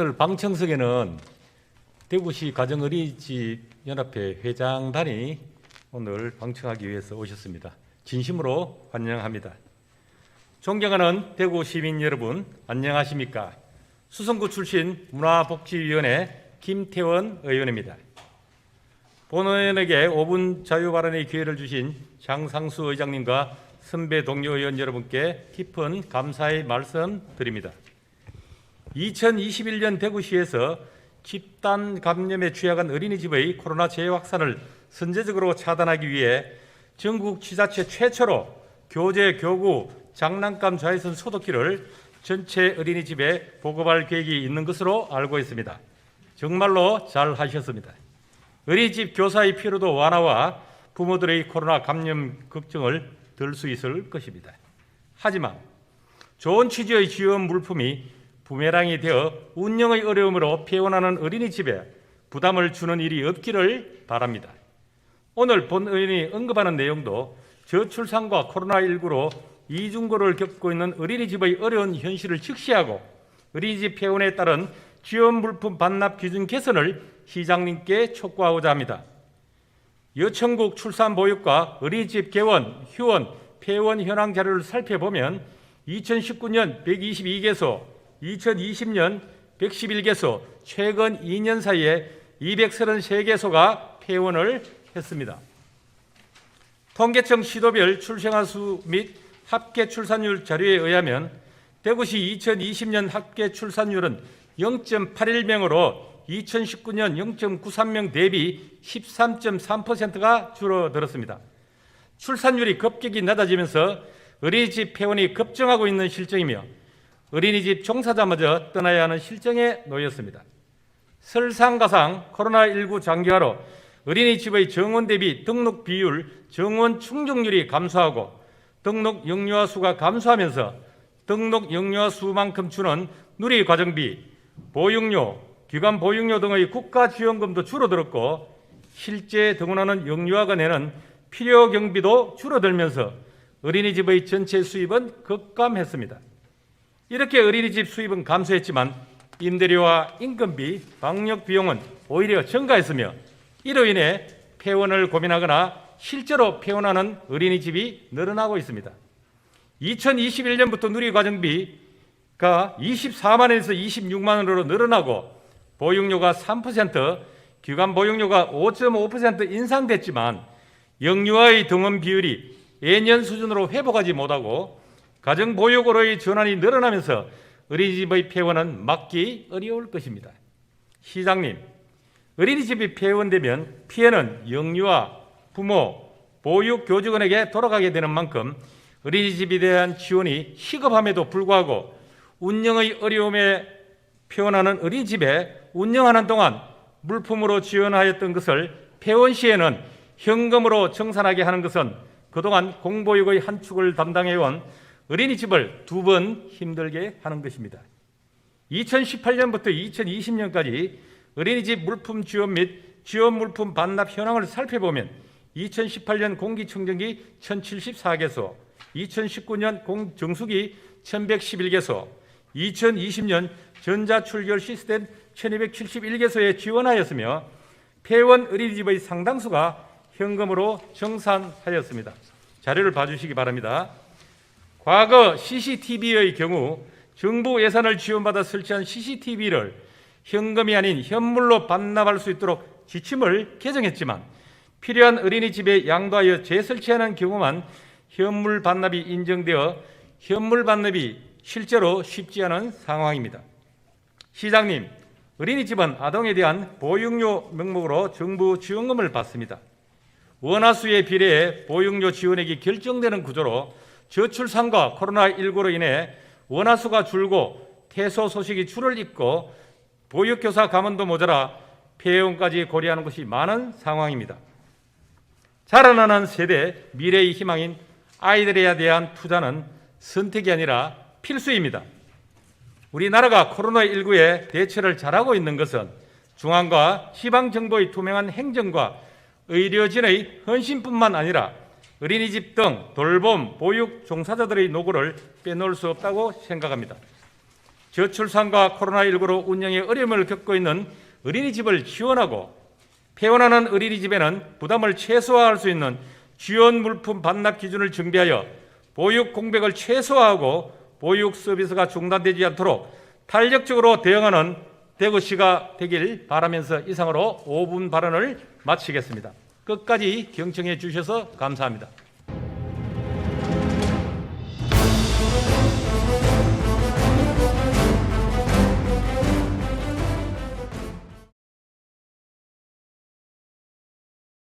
오늘 방청석에는 대구시 가정어린이집 연합회 회장단이 오늘 방청하기 위해서 오셨습니다. 진심으로 환영합니다. 존경하는 대구 시민 여러분, 안녕하십니까? 수성구 출신 문화복지위원회 김태원 의원입니다. 본 의원에게 5분 자유 발언의 기회를 주신 장상수 의장님과 선배 동료 의원 여러분께 깊은 감사의 말씀 드립니다. 2021년 대구시에서 집단 감염에 취약한 어린이집의 코로나 재확산을 선제적으로 차단하기 위해 전국 지자체 최초로 교재, 교구, 장난감 자외선 소독기를 전체 어린이집에 보급할 계획이 있는 것으로 알고 있습니다. 정말로 잘 하셨습니다. 어린이집 교사의 피로도 완화와 부모들의 코로나 감염 걱정을 덜 수 있을 것입니다. 하지만 좋은 취지의 지원 물품이 부메랑이 되어 운영의 어려움으로 폐원하는 어린이집에 부담을 주는 일이 없기를 바랍니다. 오늘 본 의원이 언급하는 내용도 저출산과 코로나19로 이중고를 겪고 있는 어린이집의 어려운 현실을 직시하고 어린이집 폐원에 따른 지원 물품 반납 기준 개선을 시장님께 촉구하고자 합니다. 여천국 출산보육과 어린이집 개원, 휴원, 폐원 현황 자료를 살펴보면 2019년 122개소, 2020년 111개소, 최근 2년 사이에 233개소가 폐원을 했습니다. 통계청 시도별 출생아 수및 합계 출산율 자료에 의하면 대구시 2020년 합계 출산율은 0.81명으로 2019년 0.93명 대비 13.3%가 줄어들었습니다. 출산율이 급격히 낮아지면서 어린이집 폐원이 급증하고 있는 실정이며 어린이집 종사자마저 떠나야 하는 실정에 놓였습니다. 설상가상 코로나19 장기화로 어린이집의 정원 대비 등록 비율, 정원 충족률이 감소하고 등록 영유아 수가 감소하면서 등록 영유아 수만큼 주는 누리 과정비, 보육료, 기관 보육료 등의 국가 지원금도 줄어들었고 실제 등원하는 영유아가 내는 필요 경비도 줄어들면서 어린이집의 전체 수입은 급감했습니다. 이렇게 어린이집 수입은 감소했지만 임대료와 인건비, 방역 비용은 오히려 증가했으며 이로 인해 폐원을 고민하거나 실제로 폐원하는 어린이집이 늘어나고 있습니다. 2021년부터 누리과정비가 24만 원에서 26만 원으로 늘어나고 보육료가 3%, 기관 보육료가 5.5% 인상됐지만 영유아의 등원 비율이 예년 수준으로 회복하지 못하고 가정 보육으로의 전환이 늘어나면서 어린이집의 폐원은 막기 어려울 것입니다. 시장님, 어린이집이 폐원되면 피해는 영유아, 부모, 보육 교직원에게 돌아가게 되는 만큼 어린이집에 대한 지원이 시급함에도 불구하고 운영의 어려움에 표현하는 어린이집에 운영하는 동안 물품으로 지원하였던 것을 폐원 시에는 현금으로 정산하게 하는 것은 그동안 공보육의 한 축을 담당해온 어린이집을 두 번 힘들게 하는 것입니다. 2018년부터 2020년까지 어린이집 물품 지원 및 지원 물품 반납 현황을 살펴보면 2018년 공기청정기 1074개소, 2019년 공정수기 1111개소, 2020년 전자출결 시스템 1271개소에 지원하였으며 폐원 어린이집의 상당수가 현금으로 정산하였습니다. 자료를 봐주시기 바랍니다. 과거 CCTV의 경우 정부 예산을 지원받아 설치한 CCTV를 현금이 아닌 현물로 반납할 수 있도록 지침을 개정했지만 필요한 어린이집에 양도하여 재설치하는 경우만 현물 반납이 인정되어 현물 반납이 실제로 쉽지 않은 상황입니다. 시장님, 어린이집은 아동에 대한 보육료 명목으로 정부 지원금을 받습니다. 원화수에 비례해 보육료 지원액이 결정되는 구조로 저출산과 코로나19로 인해 원화수가 줄고 퇴소 소식이 줄을 잇고 보육교사 가문도 모자라 폐원까지 고려하는 것이 많은 상황입니다. 자라나는 세대 미래의 희망인 아이들에 대한 투자는 선택이 아니라 필수입니다. 우리나라가 코로나19에 대처를 잘하고 있는 것은 중앙과 지방 정부의 투명한 행정과 의료진의 헌신뿐만 아니라 어린이집 등 돌봄, 보육 종사자들의 노고를 빼놓을 수 없다고 생각합니다. 저출산과 코로나19로 운영에 어려움을 겪고 있는 어린이집을 지원하고 폐원하는 어린이집에는 부담을 최소화할 수 있는 지원 물품 반납 기준을 정비하여 보육 공백을 최소화하고 보육 서비스가 중단되지 않도록 탄력적으로 대응하는 대구시가 되길 바라면서 이상으로 5분 발언을 마치겠습니다. 끝까지 경청해 주셔서 감사합니다.